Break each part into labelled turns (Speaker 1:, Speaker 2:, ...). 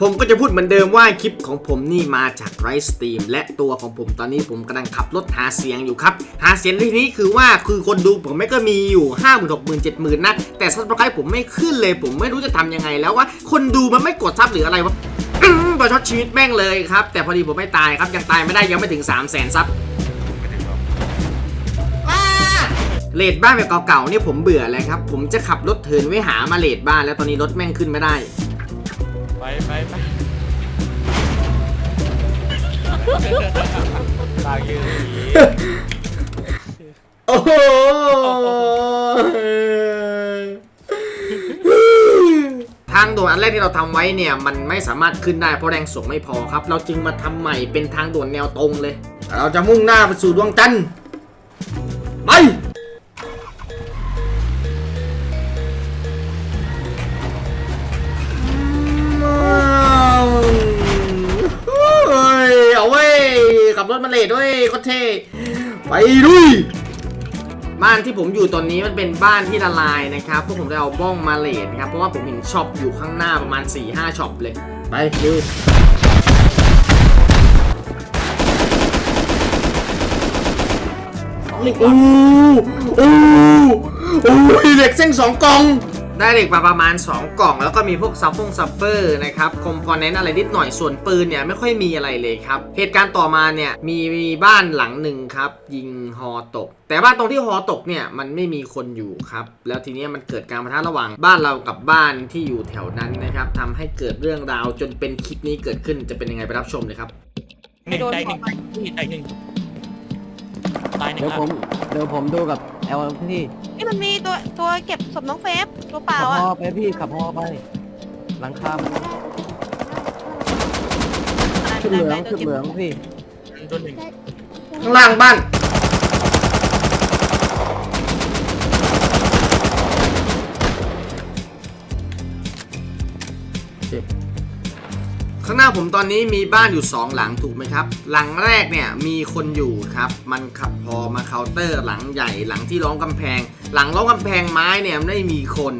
Speaker 1: ผมก็จะพูดเหมือนเดิมว่าคลิปของผมนี่มาจากไรสตรีมและตัวของผมตอนนี้ผมกำลังขับรถหาเสียงอยู่ครับ หาเสียงที่นี้คือว่าคือคนดูผมไม่ก็มีอยู่5 0 0 0 0 6 0 0 0 7 0 0 0นะ แต่ซับสไครต์ผมไม่ขึ้นเลย ผมไม่รู้จะทำยังไงแล้วว่าคนดูมันไม่กดซับหรืออะไรวะอื้อประชดชีวิตแม่งเลยครับ แต่พอดีผมไม่ตายครับยังตายไม่ได้ยังไม่ถึง 3 0 0 0 0 0ซับเลดบ้านแบบเก่าๆเนี่ยผมเบื่อเลยครับผมจะขับรถเทินไว้หามาเลดบ้านแล้วตอนนี้รถแม่งขึ้นไม่ได้
Speaker 2: ไปไปไปตางยืนอย่างนี้
Speaker 1: โอ้โหทางด่วนอันแรกที่เราทำไว้เนี่ย มันไม่สามารถขึ้นได้เพราะแรงส่งไม่พอครับ เราจึงมาทำใหม่เป็นทางด่วนแนวตรงเลย เราจะมุ่งหน้าไปสู่ดวงจันทร์ไป ยขับรถมาเลดด้วยโคตรเท่ไปดุยบ้านที่ผมอยู่ตอนนี้มันเป็นบ้านที่ละลายนะครับพวกผมได้เอาบ้องมาเลดนะครับเพราะว่าผมเห็นช็อปอยู่ข้างหน้าประมาณ 4-5ช็อปเลยไปดูโอ้โหโอ้โหเหล็กเส้นสองกอง ได้เหล็กมาประมาณ 2 กล่อง แล้วก็มีพวกซัฟฟงซัฟเฟอร์นะครับคอมโพเนนต์อะไรนิดหน่อยส่วนปืนเนี่ยไม่ค่อยมีอะไรเลยครับ เหตุการณ์ต่อมาเนี่ยมีมีบ้านหลังหนึ่งครับ ยิงฮอตก แต่บ้านตรงที่ฮอตกเนี่ยมันไม่มีคนอยู่ครับ แล้วทีเนี้ยมันเกิดการประทะระหว่างบ้านเรากับบ้านที่อยู่แถวนั้นนะครับทำให้เกิดเรื่องราวจนเป็นคลิปนี้เกิดขึ้นจะเป็นยังไงไปรับชมเลยครับ
Speaker 2: หนึ่งใจหนึ่งพี่ใจหนึ่ง ตายหนึ่ง
Speaker 3: เดี๋ยว
Speaker 2: อะ
Speaker 3: ผมเดี๋ยวผมดูกับเอลพี่
Speaker 4: นี่มันมีตัวตัวเก็บศพน้องเฟฟตัวเปล่า
Speaker 3: ขับ
Speaker 4: อะ
Speaker 3: ฮอไปพี่ขับฮอไป หลังคามันขึ้นเหลืองขึ้นเหลืองพี่
Speaker 2: ตัวหนึ่ง
Speaker 1: ข้างล่างบ้าน ข้างหน้าผมตอนนี้มีบ้านอยู่ 2 หลังถูกไหมครับ หลังแรกเนี่ยมีคนอยู่ครับ มันขับพอมาเคาน์เตอร์หลังใหญ่หลังที่ล้อมกำแพง หลังล้อมกำแพงไม้เนี่ยไม่มีคน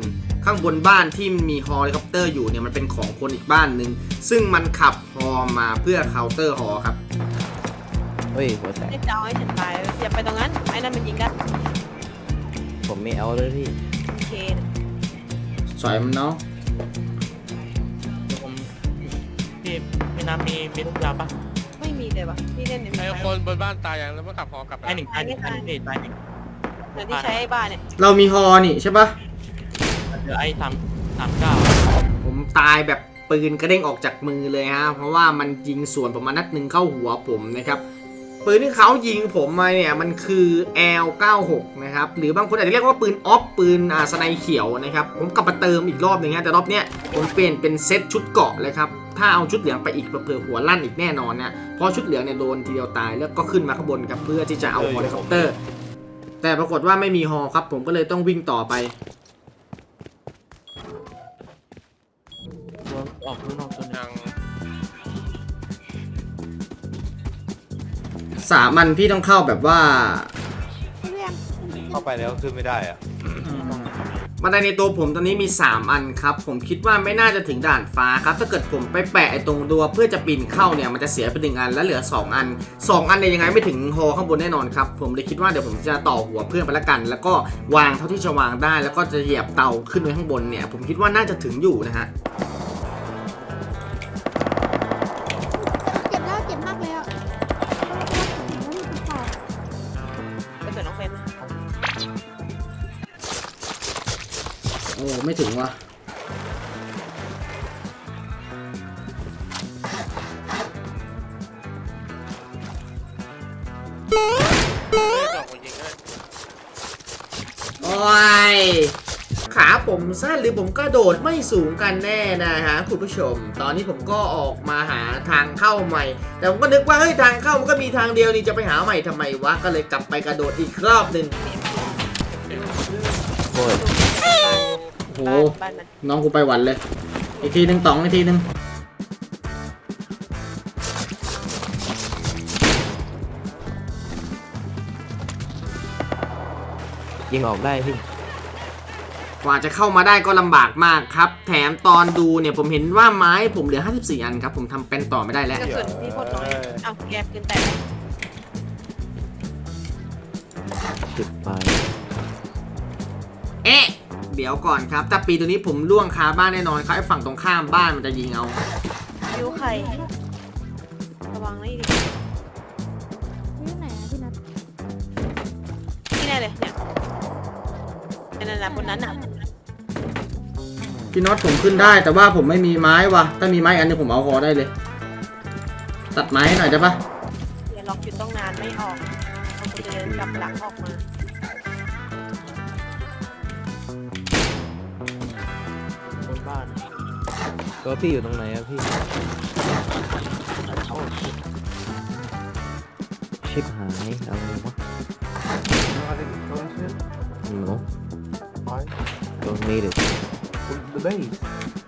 Speaker 1: ข้างบนบ้านที่มีฮอลิคอปเตอร์อยู่เนี่ยมันเป็นของคนอีกบ้านหนึ่งซึ่งมันขับฮอมาเพื่อเคาน์เตอร์ฮอครับ
Speaker 3: เฮ้ยหัวแตก
Speaker 4: ไอ้เจ้าให้ฉันตายอย่าไปตรงนั้นไอ้นั่นมันยิงได้
Speaker 3: ผมไม่เอาเลยพี่
Speaker 4: โอเค
Speaker 1: สอยมันเนาะ
Speaker 2: ผม พี่ไม่น้ำมีมีลูกยาปะ
Speaker 4: ไม่มีเลยวะที่เล่นเนี่ย
Speaker 5: ไอ้คนบนบ้านตายยังแล้วมันขับพอกลับ
Speaker 2: ตายหนึ่งตายหนึ่งตายหนึ่งพี่ตายหนึ่ง
Speaker 4: เหมือนที่ใช้ไอ้บ้านเนี่ย
Speaker 1: เรามีฮอนี่ใช่ปะ
Speaker 2: เดี๋ยวไอ้สามสามเก้า
Speaker 1: ผมตายแบบปืนกระเด้งออกจากมือเลยฮะเพราะว่ามันยิงสวนผมมานัดหนึ่งเข้าหัวผมนะครับ ปืนที่เขายิงผมมาเนี่ยมันคือ L96 นะครับหรือบางคนอาจจะเรียกว่าปืนออฟปืนอาสไนเขียวนะครับผมกลับมาเติมอีกรอบหนึ่งฮะแต่รอบเนี้ยผมเปลี่ยนเป็นเซตชุดเกาะเลยครับถ้าเอาชุดเหลืองไปอีกเผื่อหัวลั่นอีกแน่นอนนะเพราะชุดเหลืองเนี่ยโดนทีเดียวตายแล้วก็ขึ้นมาข้างบนครับเพื่อที่จะเอาฮอลิคอปเตอร์ แต่ปรากฏว่าไม่มีฮอครับ ผมก็เลยต้องวิ่งต่อไป
Speaker 2: ออกข้างนอก
Speaker 1: สามันพี่ต้องเข้าแบบว่า
Speaker 5: เข้าไปแล้วขึ้นไม่ได้อะ
Speaker 1: บันไดในตัวผมตอนนี้มี 3 อันครับ ผมคิดว่าไม่น่าจะถึงด่านฟ้าครับ ถ้าเกิดผมไปแปะไอ้ตรงดัวเพื่อจะปีนเข้าเนี่ยมันจะเสียไปหนึ่งอันแล้วเหลือ 2 อัน 2 อันเนี่ยยังไงไม่ถึงฮอข้างบนแน่นอนครับ ผมเลยคิดว่าเดี๋ยวผมจะต่อหัวเพื่อนไปละกัน แล้วก็วางเท่าที่จะวางได้ แล้วก็จะเหยียบเตาขึ้นไว้ข้างบนเนี่ย ผมคิดว่าน่าจะถึงอยู่นะฮะ รือผมก็โดดไม่สูงกันแน่นะฮะคุณผู้ชม ตอนนี้ผมก็ออกมาหาทางเข้าใหม่ แต่ผมก็นึกว่าเฮ้ยทางเข้ามันก็มีทางเดียวนี่จะไปหาใหม่ทำไมวะก็เลยกลับไปกระโดดอีกรอบหนึ่ง
Speaker 3: โอ้ย
Speaker 1: โอ้โห
Speaker 4: บ้านมัน
Speaker 1: น้องกูไปหวันเลย อีกทีหนึ่งตองอีกทีหนึ่ง
Speaker 3: ยิงออกได้พี่
Speaker 1: กว่าจะเข้ามาได้ก็ลำบากมากครับ แถมตอนดูเนี่ยผมเห็นว่าไม้ผมเหลือ 54 อันครับ ผมทำเป็นต่อไม่ได้แล้ว
Speaker 4: กระสุนที่โคตรน้อยเอาแกบปืนแตก
Speaker 3: จุดไป
Speaker 1: เอ๊ะเดี๋ยวก่อนครับถ้าปีตัวนี้ผมล่วงคาบ้านแน่นอนครับไอ้ฝั่งตรงข้ามบ้านมันจะยิงเอา
Speaker 4: ยิวไข่ระวังนะอีก
Speaker 6: นี่ไหนอะพี่นัท
Speaker 4: นี่แน่เลยเนี่ยนั่นน่ะบนนั้นน่ะ
Speaker 1: พี่น็อตผมขึ้นได้ แต่ว่าผมไม่มีไม้ว่ะ ถ้ามีไม้อันนี้ผมเอาคอได้เลย ตัดไม้ให้หน่อยได้ปะ
Speaker 4: เดี๋ยวล็อกอยู่ต้องนานไม่ออกเอากูจะเดินกลับหลังออกมา
Speaker 3: บนบ้านตัวพี่อยู่ตรงไหนอะพี่ชิบหายอะไรวะ No don't need it
Speaker 7: The base.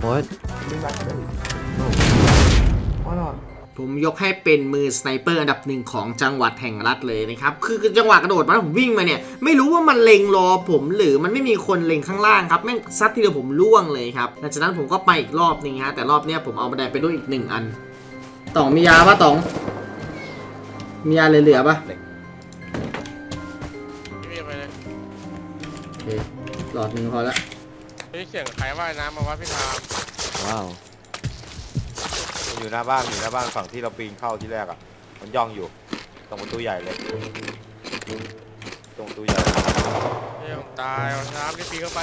Speaker 3: what
Speaker 7: Bring back the base. No. Why not?
Speaker 1: ผมยกให้เป็นมือสไนเปอร์อันดับหนึ่งของจังหวัดแห่งรัฐเลยนะครับ คือคือจังหวะกระโดดมาแล้วผมวิ่งมาเนี่ย ไม่รู้ว่ามันเล็งรอผมหรือมันไม่มีคนเล็งข้างล่างครับ แม่งซัดทีเดียวผมล่วงเลยครับหลังจากนั้นผมก็ไปอีกรอบหนึงฮะ แต่รอบเนี้ยผมเอาบันไดไปด้วยอีกหนึ่งอันต่องมียาปะต่อง มียาเหลือๆปะ
Speaker 5: พี่มีไปเลย
Speaker 1: โอเคหลอดหนึ่งพอละ
Speaker 5: พี่เสียงใครว่ายน้ำมาว่าพี่พาม
Speaker 3: ว้าว
Speaker 8: อยู่หน้าบ้านอยู่หน้าบ้านฝั่งที่เราปีนเข้าที่แรกอะ มันย่องอยู่ ตรงประตูใหญ่เลย ตรงประตูใหญ่
Speaker 5: เฮ้ยผมตายเอาน้ำที่ปีนเข้าไป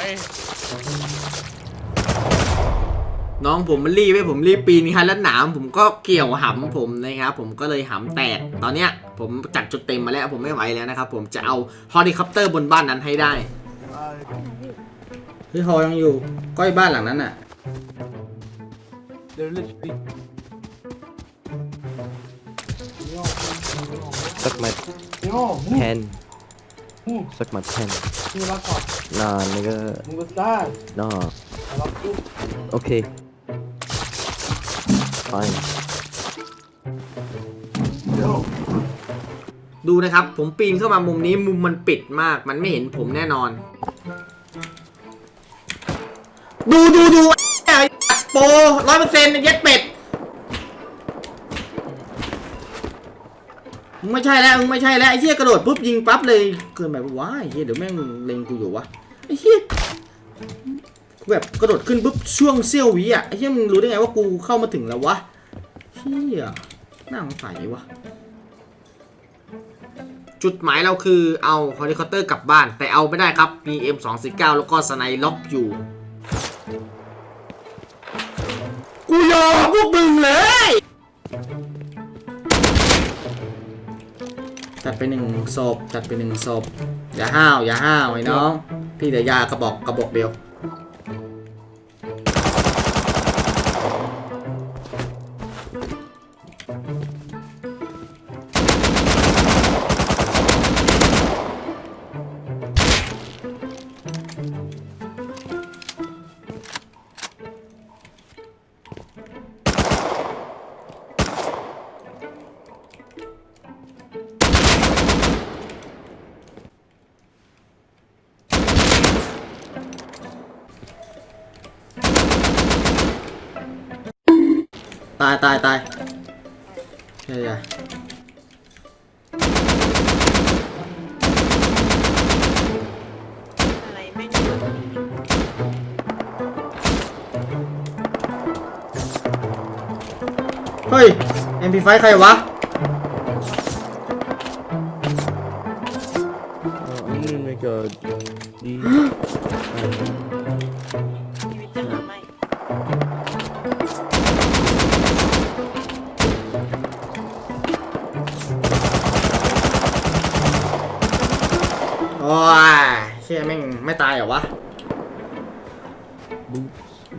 Speaker 1: น้องผมมันรีบไว้ผมรีบปีนครับแล้วหนามผมก็เกี่ยวหำผมนะครับผมก็เลยหำแตกตอนเนี้ย ผมจัดจุดเต็มมาแล้วผมไม่ไหวแล้วนะครับผมจะเอาเฮลิคอปเตอร์บนบ้านนั้นให้ได้เฮ้ยฮอยังอยู่ก้อยบ้านหลังนั้นอะ
Speaker 7: They're literally.
Speaker 3: suck my
Speaker 7: Yo, move.
Speaker 3: pen
Speaker 7: Move.
Speaker 3: suck my pen
Speaker 7: Move back up.
Speaker 3: nah nigga
Speaker 7: Move aside.
Speaker 3: nah
Speaker 7: I love you.
Speaker 3: okay fine
Speaker 7: Yo.
Speaker 1: ดูนะครับ ผมปีนเข้ามามุมนี้มุมมันปิดมาก มันไม่เห็นผมแน่นอน ดูดูดูไอ้โปร้อยเปอร์เซ็นต์เย็ดเป็ดมึงไม่ใช่แล้วมึงไม่ใช่แล้วไอ้เหี้ยกระโดดปุ๊บยิงปั๊บเลยเกินไปปะวะไอ้เหี้ยเดี๋ยวแม่งเล็งกูอยู่วะไอ้เหี้ยกูแบบกระโดดขึ้นปุ๊บช่วงเสี้ยววิอะไอ้เหี้ยมึงรู้ได้ไงว่ากูเข้ามาถึงแล้ววะเหี้ยน่าสงสัยวะจุดหมายเราคือเอาเฮลิคอปเตอร์กลับบ้าน แต่เอาไม่ได้ครับมี M249 แล้วก็สไนล็อกอยู่ กูยอมพวกมึงเลย จัดไปหนึ่งศพจัดไปหนึ่งศพอย่าห้าว อย่าห้าวไอ้น้อง พี่เดี๋ยวยากระบอกกระบอกเดียวายตายตายใช่ใช่
Speaker 4: อะไรแม่งเยอะ
Speaker 1: เฮ้ย MP5 ใครวะ
Speaker 3: oh, I'm gonna make a
Speaker 4: ตา
Speaker 1: ยเหรอวะ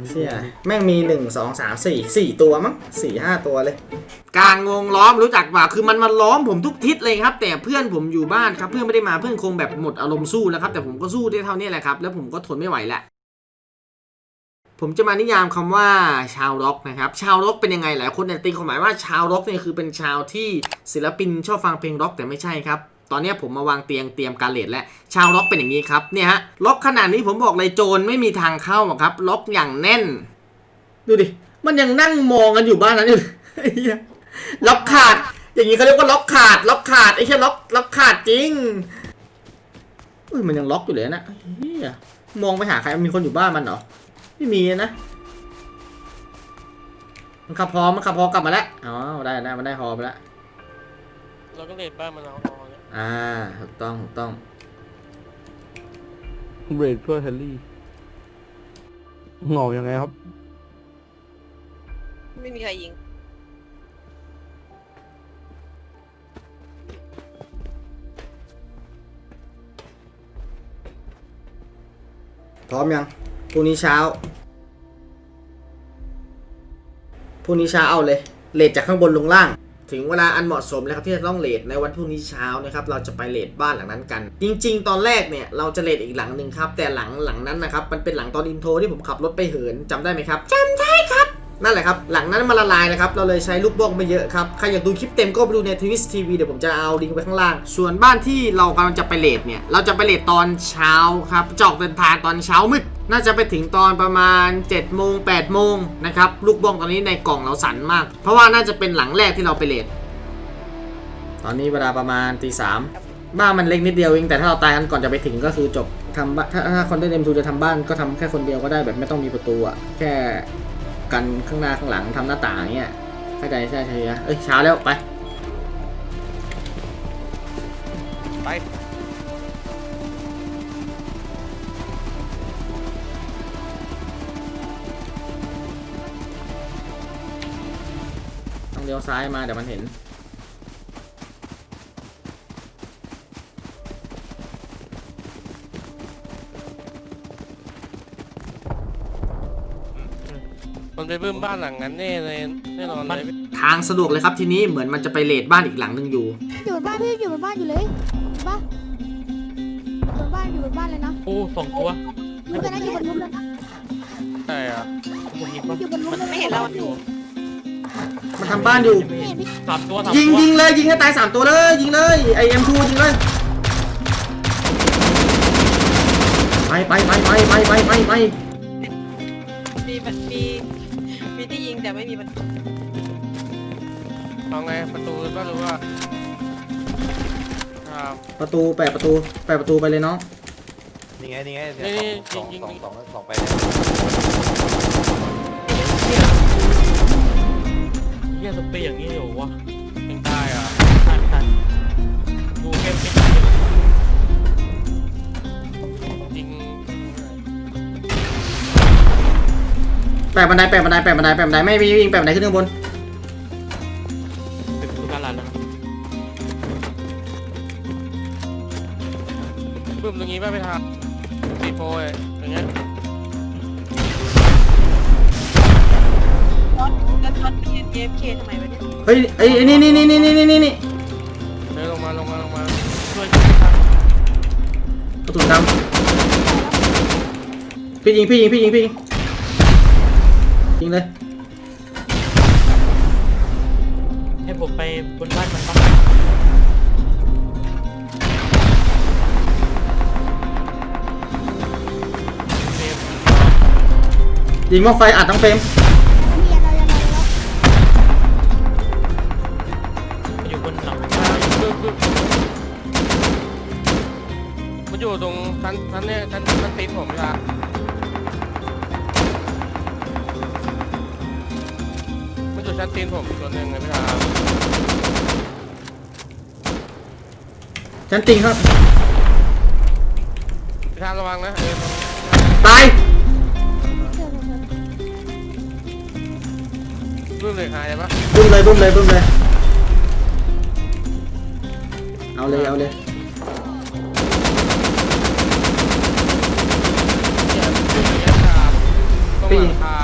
Speaker 1: เชี่ยแม่งมีหนึ่งสองสามสี่สี่ตัวมั้งสี่ห้าตัวเลย กลางวงล้อมรู้จักว่าคือมันมาล้อมผมทุกทิศเลยครับ แต่เพื่อนผมอยู่บ้านครับ เพื่อนไม่ได้มาเพื่อนคงแบบหมดอารมณ์สู้แล้วครับ แต่ผมก็สู้ได้เท่านี้แหละครับ แล้วผมก็ทนไม่ไหวแหละผมจะมานิยามคำว่าชาวร็อกนะครับ ชาวร็อกเป็นยังไงหลายคนเนี่ยตีความหมายว่าชาวร็อกเนี่ยคือเป็นชาวที่ศิลปินชอบฟังเพลงร็อกแต่ไม่ใช่ครับ ตอนนี้ผมมาวางเตียงเตรียมการเลดแล้วชาวล็อกเป็นอย่างนี้ครับเนี่ยฮะล็อกขนาดนี้ผมบอกเลยโจรไม่มีทางเข้าหรอกครับ ล็อกอย่างแน่น ดูดิมันยังนั่งมองกันอยู่บ้านนั้นอยู่ไอ้ยล็อกขาด อย่างนี้เขาเรียกว่าล็อกขาด ล็อกขาดไอ้เหี้ยล็อกล็อกขาดจริงอุ้ยมันยังล็อกอยู่เลยนะเฮียมองไปหาใครมีคนอยู่บ้านมันเหรอไม่มีนะมันขับพอมันขับพอกลับมาแล้วอ๋อได้ได้มันได้พอไปแล้ว
Speaker 5: เราก็เลดบ้านมันเอา อเนี่ย
Speaker 1: อ่าถูกต้องถูกต้อง
Speaker 3: เบรกช่วยแฮร์รี่งอกยังไงครับ
Speaker 4: ไม่มีใครยิง
Speaker 1: พร้อมยังพรุ่งนี้เช้าพรุ่งนี้เช้าเอาเลยเลทจากข้างบนลงล่าง ถึงเวลาอันเหมาะสมแล้วครับที่จะต้องเลทในวันพรุ่งนี้เช้านะครับเราจะไปเลทบ้านหลังนั้นกัน จริง ๆ ตอนแรกเนี่ยเราจะเลทอีกหลังหนึ่งครับ แต่หลังหลังนั้นนะครับมันเป็นหลังตอนอินโทรที่ผมขับรถไปเหินจำได้ไหมครับจำได้ครับนั่นแหละครับหลังนั้นมันละลายนะครับเราเลยใช้ลูกบ้องไปเยอะครับใครอยากดูคลิปเต็มก็ไปดูในทวิสทีวีเดี๋ยวผมจะเอาลิงก์ไว้ข้างล่าง ส่วนบ้านที่เรากำลังจะไปเลทเนี่ยเราจะไปเลทตอนเช้าครับจออกเดินทางตอนเช้ามืด น่าจะไปถึงตอนประมาณ7โมง8โมงนะครับ ลูกบ้องตอนนี้ในกล่องเราสั่นมาก เพราะว่าน่าจะเป็นหลังแรกที่เราไปเลทตอนนี้เวลาประมาณตีสามบ้านมันเล็กนิดเดียวเองแต่ถ้าเราตายกันก่อนจะไปถึงก็คือจบทำบ้านถ้าถ้าคนได้เดมทูจะทำบ้านก็ทำแค่คนเดียวก็ได้แบบไม่ต้องมีประตูอะแค่กันข้างหน้าข้างหลังทำหน้าต่างเงี้ยเข้าใจใช่ใช่ไหมเอ้ยเช้าแล้วไป
Speaker 5: ไป
Speaker 1: เลี้ยวซ้ายมาเดี๋ยวมันเห็น
Speaker 5: มันไปบึ้มบ้านหลังนั้นแน่เลยแน่นอนเลยพี่
Speaker 1: ทางสะดวกเลยครับทีนี้เหมือนมันจะไปเลดบ้านอีกหลังหนึ่งอยู่
Speaker 6: อยู่บนบ้านพี่อยู่บนบ้านอยู่เลยเห็นปะบนบ้านอยู่บนบ้านเลยนะ
Speaker 2: โอ้สองตัว
Speaker 6: อยู่กันนะอยู่บนรูปเลยนะ
Speaker 5: ใช่อะ
Speaker 2: ผมยิง
Speaker 6: มั
Speaker 2: ปะ
Speaker 6: นอยู่บนรูปเลย
Speaker 4: ไม่เห็นเรา
Speaker 2: อยู่
Speaker 1: มันทำบ้านอยู่
Speaker 6: ไม่เห็นพี่
Speaker 2: สามตัวสาม
Speaker 1: ยิง
Speaker 2: ตัว
Speaker 1: ยิงเลยยิงให้ตายสามตัวเลยยิงเลยไอเอ็มทูยิงเลยไปไปไปไปไปไปไปไป
Speaker 4: มีมีมีที่ยิงแต่ไม่มีมัน
Speaker 5: เอาไงประตูก็รู้ว่าครับ
Speaker 1: ประตูแปะประตูแปะประตูไปเลยน้อง
Speaker 8: นี่ไงนี่ไง
Speaker 5: นี่
Speaker 8: สอง
Speaker 5: ยิ
Speaker 8: ส
Speaker 5: ง
Speaker 8: อง
Speaker 5: ยิง
Speaker 8: สอง
Speaker 5: ยิง
Speaker 8: สองสองไปเนี่ย
Speaker 2: เฮียสเปรย์อย่างนี้อยู่วะ
Speaker 5: ยิงตายอะ
Speaker 2: ทันทันดูเกมเป็น
Speaker 5: ยิง
Speaker 1: แปะบันไดแปะบันไดแปะบันไดแปะบันไดไม่มีวิ่งแปะบันไดขึ้นข้างบน
Speaker 2: เป็นสุการันแล้ว
Speaker 5: บึ้มตรงนี้ป่ะไปทางซีโฟอย่
Speaker 4: แล้วช็อตเป็นเอฟเคทำไมวะเนี่ย
Speaker 1: เฮ้ยไอ้ยนี่นี่นี่นี่นี่นี่นี่
Speaker 5: เดินลงมาลงมาลงมา
Speaker 2: ช่วยช่วยครับ
Speaker 1: กระสุนดำพี่ยิงพี่ยิงพี่ยิงพี่ยิงยิงเลย
Speaker 2: ให้ผมไปบนบ้านมันปะเฟรม
Speaker 1: ยิงมองไฟอัดทั้งเฟรม
Speaker 2: น
Speaker 5: อยู่ชั้นตีนผมตัวหนึ่งเลยพี่ละ
Speaker 1: ฉันจริงครับ
Speaker 5: พี่ทามระวังนะเออ
Speaker 1: ตาย
Speaker 6: เชื่อผมเถอะ
Speaker 5: บึ้มเลยหายเลยปะ
Speaker 1: บึ้มเลยบึ้มเลยบึ้มเลย เอาเลยเอาเลย
Speaker 5: เนี่ยบึ้มอย่างเงี้ยครับตรงหลังคา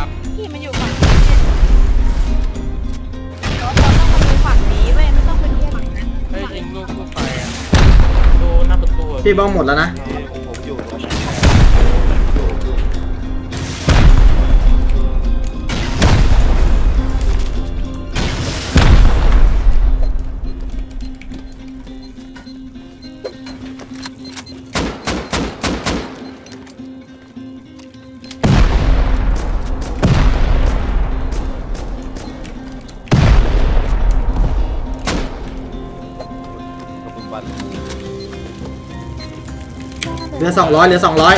Speaker 4: พี่
Speaker 1: บ้องหมดแล้วนะ ลือสองร้อยเหลือสองร้อย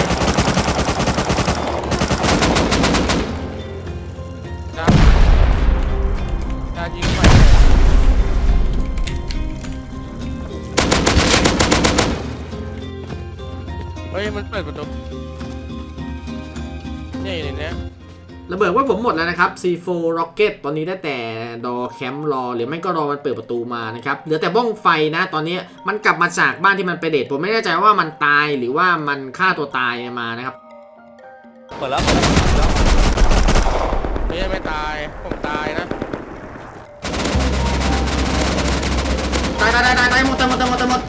Speaker 1: C4 Rocket ตอนนี้ได้แต่ดอแคมป์รอ หรือไม่ก็รอมันเปิดประตูมานะครับเหลือแต่บ้องไฟนะ ตอนนี้มันกลับมาจากบ้านที่มันไปเดทผมไม่แน่ใจว่ามันตายหรือว่ามันฆ่าตัวตายมานะครับ
Speaker 8: เปิดแล้วเปิดแล้ว
Speaker 5: เฮ้ยไม่ตายผมตายนะ
Speaker 1: ตายตายตายตายตายหมดตายหมดตายหมดตายหมด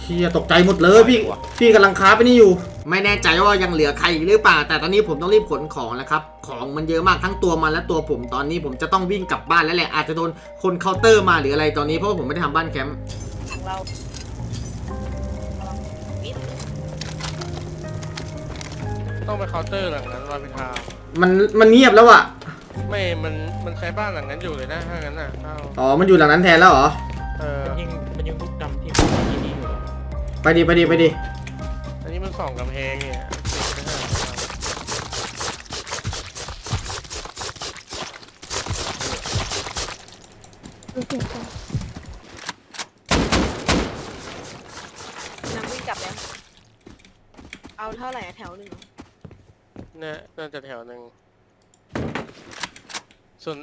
Speaker 1: เฮียตกใจหมดเลยพี่พี่กำลังค้าไปนี่อยู่ ไม่แน่ใจว่ายังเหลือใครอีกหรือเปล่า แต่ตอนนี้ผมต้องรีบขนของแล้วครับ ของมันเยอะมากทั้งตัวมันและตัวผมตอนนี้ผมจะต้องวิ่งกลับบ้านแล้วแหละ อาจจะโดนคนเคาน์เตอร์มาหรืออะไรตอนนี้เพราะว่าผมไม่ได้ทำบ้านแคมป์
Speaker 4: ของเรามิด
Speaker 5: ต้องไปเคาน์เตอร์หลังนั้นรอพิธา
Speaker 1: มันมันเงียบแล้วอะ
Speaker 5: ไม่ มัน มันใช้บ้านหลังนั้นอยู่เลยนะถ้างั้นน่ะเอา
Speaker 1: อ๋อ มันอยู่หลังนั้นแทนแล้วเหรอ
Speaker 5: เออ
Speaker 2: มันยิงมันยิงลูกดำที่ที่นี่อยู่
Speaker 1: ไปดีไปดีไปดี
Speaker 5: อันนี้ มันสองกำแพงเนี่ยติดไม่ได้
Speaker 6: ดูเสียงกัน
Speaker 4: นางวิ่งกลับแล้ว เอาเท่าไหร่อะแถวหนึ่งเหรอ
Speaker 5: นี่ยน่าจะแถวหนึ่งส่วน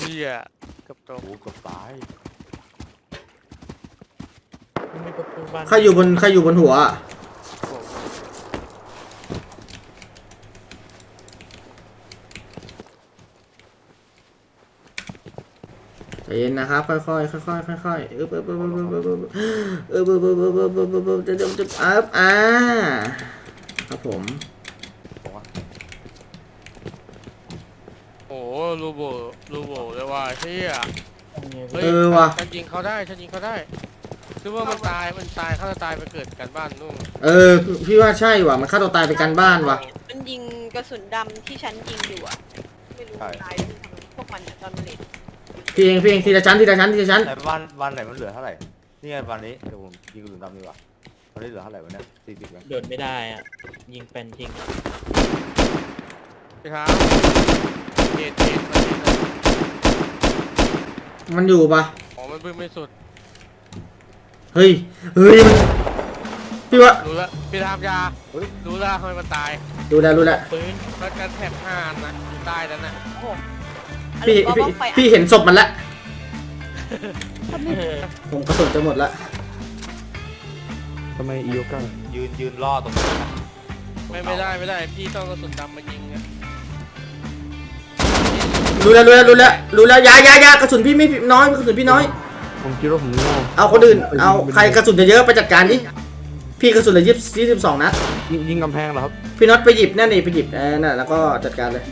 Speaker 5: เฮียกับตรง
Speaker 8: โอ้เกือบตาย
Speaker 2: มันประตูบ้าน
Speaker 1: ใครอยู่บนใครอยู่บนหัวอะใจเย็นนะครับค่อยๆค่อยๆค่อยๆเออเออเออเออเออเออเออเออเออเออเออเออเออเออเออเออเอัพอ่าครับผม
Speaker 5: โอ้โหรูโบรูโบเลยว่าเฮียฮ้ย
Speaker 1: เออว่ะ
Speaker 5: ฉันยิงเขาได้ฉันยิงเขาได้ คือว่ามันตายมันตายเขาจะตายไปเกิดกันบ้านนู่น
Speaker 1: เออ พี่ว่าใช่ว่ะ มันฆ่าตัวตายไปกันบ้านว่ะ
Speaker 4: มันยิงกระสุนดำที่ฉันยิงอยู่อะไม่รู้มันตายหรือทำไมพวกมันอะตอนมันเล่น
Speaker 1: พี่เองพี่เองทีละชั้นทีละชั้นทีละชั้น
Speaker 8: แต่บ้านบ้านไหนมันเหลือเท่าไหร่ นี่ไงบ้านนี้เดี๋ยวผมยิงกระสุนดำดีกว่าวันนี้เหลือเท่าไหร่วะเนี่ยสี่สิบแล้ว
Speaker 2: โดดไม่ได้อะ ยิงเป็นทิ้ง
Speaker 5: พี่ท้าเจ็ดเจ็ดมาเจ็ดนะ
Speaker 1: มันอยู่ปะ
Speaker 5: ของมันบึ้มไม่สุด
Speaker 1: เฮ้ย เฮ้ยมันพี่ว่า
Speaker 5: รู้ละพี่ทามยาเฮ้ยรู้ละทำไมมันตาย
Speaker 1: ดูแลดูแล
Speaker 2: ปืน
Speaker 5: แล้วการแท็บห้าอันนะอยู่ใต้นั้นนะ
Speaker 4: โอ้โหอัน
Speaker 1: พี่
Speaker 4: นี้ก็
Speaker 1: พี่
Speaker 4: บ้องไฟ
Speaker 1: พี่เห็นศพมันละ
Speaker 6: ทำไม
Speaker 2: เออ
Speaker 1: ผมกระสุนจะหมดละ
Speaker 3: ทำไมอีโอก้า
Speaker 8: ยืนยืนล่อตรงนี้นะ
Speaker 5: ไม่ไม่ได้ไม่ได้ พี่ต้องกระสุนดำมายิงนะ
Speaker 1: รู้แล้วรู้แล้วรู้แล้วรู้แล้วอยาอยาอยากระสุนพี่ไม่น้อยกระสุนพี่น้อย
Speaker 3: ผมคิดว่าผมโง่
Speaker 1: เอาคนอื่น เอาใครกระสุนเยอะๆไปจัดการดิพี่กระสุนเหลือยี่สิบสองนัด
Speaker 3: ยิงยิงกำแพงเหรอครับ
Speaker 1: พี่น็อตไปหยิบนั่นนี่ไปหยิบเออนั่นแล้วก็จัดการเลย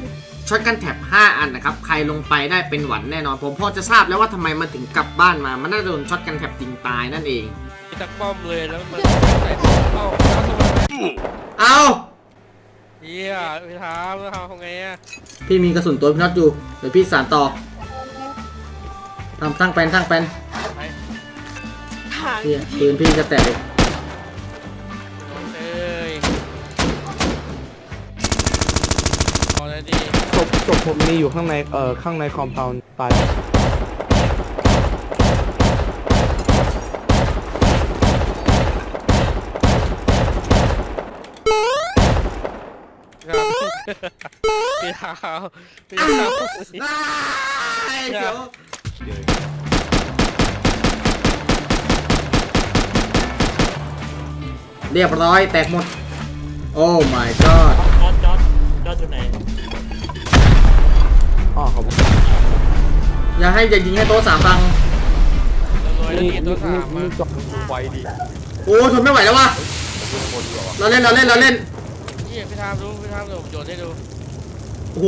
Speaker 1: ช็อตกันแท็บ5 อันนะครับ ใครลงไปได้เป็นหวันแน่นอน ผมพอจะทราบแล้วว่าทำไมมันถึงกลับบ้านมา มันน่าจะโดนช็อตกันแท็บจริงตายนั่นเอง
Speaker 5: พี่ตักป้อมเลยแล้วมันใส่ตัวเข้าเข้าตัวไหม
Speaker 1: เอา
Speaker 5: เฮียพี่ทามแล้วทำไงอะ
Speaker 1: พี่มีกระสุนตัวพี่น็อตอยู่ เดี๋ยวพี่สานต่อทำตั้งแปลนตั้งแปลน
Speaker 5: ไป
Speaker 4: ทาง
Speaker 1: พี่ปืนพี่จะแตกเลย
Speaker 5: เอ้ยพอแล้วดิ
Speaker 3: ศพศพผมมีอยู่ข้างใน เอ่อ ข้างในคอมเพลน์ตาย
Speaker 5: พี่ทามพี่ทามพี่ทาม
Speaker 1: เดี๋ยว
Speaker 8: เดี๋ยว
Speaker 1: เรียบร้อยแตกหมด โอ้ my god
Speaker 2: จอดจอดจอดอยู่ไหน
Speaker 3: อ๋อครับผม
Speaker 1: อย่าให้อย่ายิงให้โต๊ะสามฟัง
Speaker 5: รวยแล้ว
Speaker 3: นี่
Speaker 5: นี่ตัวสาม
Speaker 3: นี่
Speaker 5: อะ
Speaker 3: จอด
Speaker 8: ไฟดิ
Speaker 1: โอ้ทนไม่ไหวแล้ววะ
Speaker 8: ยิงคนดีกว่าวะ
Speaker 1: เราเล่นเราเล่นเราเล่น
Speaker 5: เฮียพี่ทามดูพี่ทามเดี๋ยวผมโยนให้ดู
Speaker 1: โอ้โห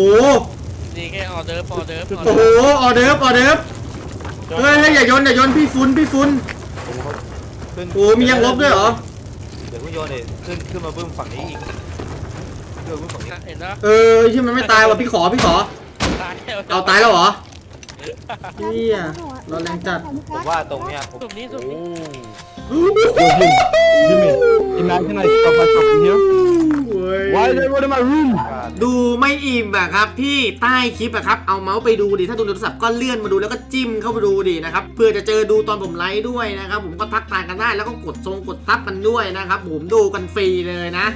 Speaker 5: นี่แค่ออเดิร์ฟออเดิร์ฟออ
Speaker 1: โอ้
Speaker 5: เดิ
Speaker 1: โห
Speaker 5: ร์ฟ
Speaker 1: ออเดิร์ฟออเดิร์ฟเฮ้ยเฮ้ยอย่าโยนอย่าโยนพี่ฟุนพี่ฟุน
Speaker 3: ผมเขา
Speaker 8: ขึ้น
Speaker 1: โอ้มียังลบด้วยเหรอ
Speaker 8: เดี๋ยวคุณโยนเนี่ยขึ้นขึ้นมาบึ้มฝั่งนี้อีกขึ้นมาบึ้มฝั่งนี้
Speaker 5: เห็นนะ
Speaker 1: เออที่มันไม่ตายว่ะพี่ขอพี่ขอ
Speaker 5: ตายแล้ว
Speaker 1: เอาตายแล้วเหรอเฮียเราแรงจัด
Speaker 8: ผมว่าตรงเนี้ยผม
Speaker 5: ตรงนี้ตรง
Speaker 8: โอ้
Speaker 5: นี้
Speaker 9: Jimmy imagine I stop myself in here
Speaker 1: เว้ย
Speaker 9: why is everyone in my room
Speaker 1: ดูไม่อิ่มอะครับพี่ใต้คลิปอะครับเอาเมาส์ไปดูดิถ้าดูในโทรศัพท์ก็เลื่อนมาดูแล้วก็จิ้มเข้าไปดูดินะครับเพื่อจะเจอดูตอนผมไลฟ์ด้วยนะครับผมก็ทักทายกันได้แล้วก็กดทรงกดทับกันด้วยนะครับผมดูกันฟรีเลยนะ